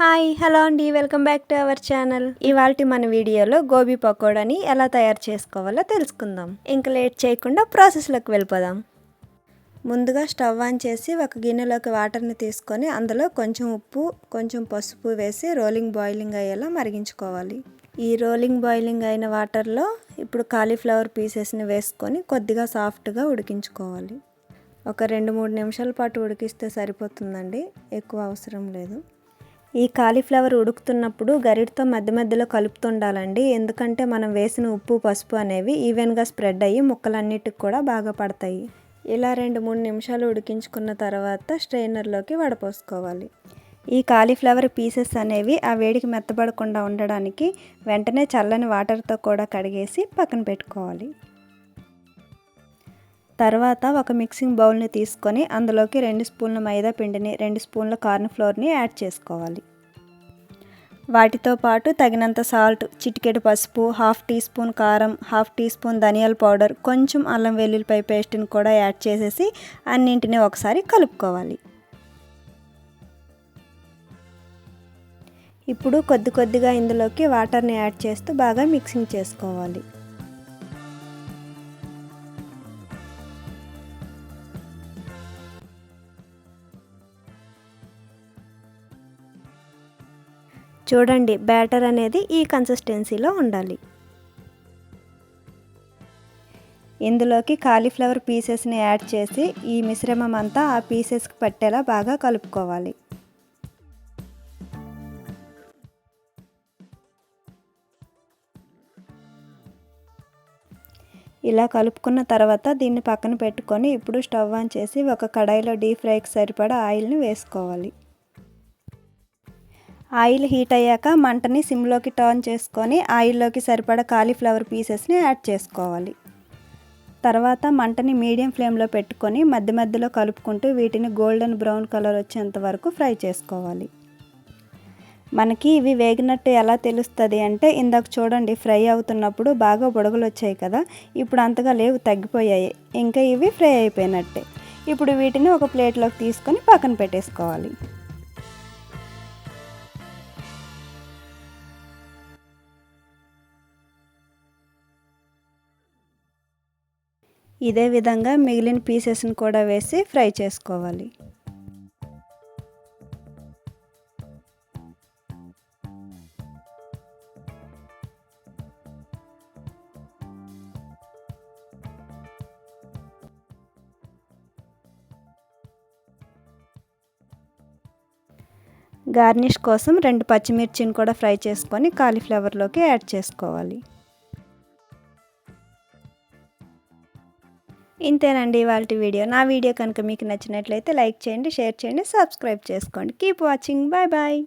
Hi hello అండి. Welcome back to our channel. ఇవాళ మన వీడియోలో గోబీ పకోడాని ఎలా తయారు చేసుకోవాలో తెలుసుకుందాం. ఇంకా లేట్ చేయకుండా ప్రాసెస్లోకి వెళ్ళిపోదాం. ముందుగా స్టవ్ ఆన్ చేసి ఒక గిన్నెలోకి వాటర్ని తీసుకొని అందులో కొంచెం ఉప్పు కొంచెం పసుపు వేసి రోలింగ్ బాయిలింగ్ అయ్యేలా మరిగించుకోవాలి. ఈ రోలింగ్ బాయిలింగ్ అయిన వాటర్లో ఇప్పుడు కాలీఫ్లవర్ పీసెస్ని వేసుకొని కొద్దిగా సాఫ్ట్గా ఉడికించుకోవాలి. ఒక రెండు మూడు నిమిషాల పాటు ఉడికిస్తే సరిపోతుందండి. ఎక్కువ అవసరం లేదు. ఈ కాలీఫ్లవర్ ఉడుకుతున్నప్పుడు గరిటతో మధ్య మధ్యలో కలుపుతుండాలండి. ఎందుకంటే మనం వేసిన ఉప్పు పసుపు అనేవి ఈవెన్గా స్ప్రెడ్ అయ్యి ముక్కలన్నిటికి కూడా బాగా పడతాయి. ఇలా రెండు మూడు నిమిషాలు ఉడికించుకున్న తర్వాత స్ట్రైనర్లోకి వడపోసుకోవాలి. ఈ కాలీఫ్లవర్ పీసెస్ అనేవి ఆ వేడికి మెత్తబడకుండా ఉండడానికి వెంటనే చల్లని వాటర్తో కూడా కడిగేసి పక్కన పెట్టుకోవాలి. తర్వాత ఒక మిక్సింగ్ బౌల్ని తీసుకొని అందులోకి రెండు స్పూన్ల మైదా పిండిని రెండు స్పూన్ల కార్న్ ఫ్లోర్ని యాడ్ చేసుకోవాలి. వాటితో పాటు తగినంత సాల్ట్ చిటికెడు పసుపు హాఫ్ టీ స్పూన్ కారం హాఫ్ టీ స్పూన్ ధనియాల పౌడర్ కొంచెం అల్లం వెల్లుల్లిపై పేస్ట్ని కూడా యాడ్ చేసేసి అన్నింటినీ ఒకసారి కలుపుకోవాలి. ఇప్పుడు కొద్ది కొద్దిగా ఇందులోకి వాటర్ని యాడ్ చేస్తూ బాగా మిక్సింగ్ చేసుకోవాలి. చూడండి బ్యాటర్ అనేది ఈ కన్సిస్టెన్సీలో ఉండాలి. ఇందులోకి కాలీఫ్లవర్ పీసెస్ని యాడ్ చేసి ఈ మిశ్రమం అంతా ఆ పీసెస్కి పట్టేలా బాగా కలుపుకోవాలి. ఇలా కలుపుకున్న తర్వాత దీన్ని పక్కన పెట్టుకొని ఇప్పుడు స్టవ్ ఆన్ చేసి ఒక కడాయిలో డీప్ ఫ్రైకి సరిపడా ఆయిల్ని వేసుకోవాలి. ఆయిల్ హీట్ అయ్యాక మంటని సిమ్లోకి టర్న్ చేసుకొని ఆయిల్లోకి సరిపడా కాలీఫ్లవర్ పీసెస్ని యాడ్ చేసుకోవాలి. తర్వాత మంటని మీడియం ఫ్లేమ్లో పెట్టుకొని మధ్య మధ్యలో కలుపుకుంటూ వీటిని గోల్డెన్ బ్రౌన్ కలర్ వచ్చేంత వరకు ఫ్రై చేసుకోవాలి. మనకి ఇవి వేగినట్టు ఎలా తెలుస్తుంది అంటే ఇందాక చూడండి ఫ్రై అవుతున్నప్పుడు బాగా బుడగలు వచ్చాయి కదా ఇప్పుడు అంతగా లేవు తగ్గిపోయాయి. ఇంకా ఇవి ఫ్రై అయిపోయినట్టే. ఇప్పుడు వీటిని ఒక ప్లేట్లోకి తీసుకొని పక్కన పెట్టేసుకోవాలి. ఇదే విధంగా మిగిలిన పీసెస్ని కూడా వేసి ఫ్రై చేసుకోవాలి. గార్నిష్ కోసం రెండు పచ్చిమిర్చిని కూడా ఫ్రై చేసుకొని కాలీఫ్లవర్లోకి యాడ్ చేసుకోవాలి. ఇంతేనండి ఇవాళ వీడియో. నా వీడియో కనుక మీకు నచ్చినట్లయితే లైక్ చేయండి షేర్ చేయండి సబ్స్క్రైబ్ చేసుకోండి. Keep watching. Bye bye.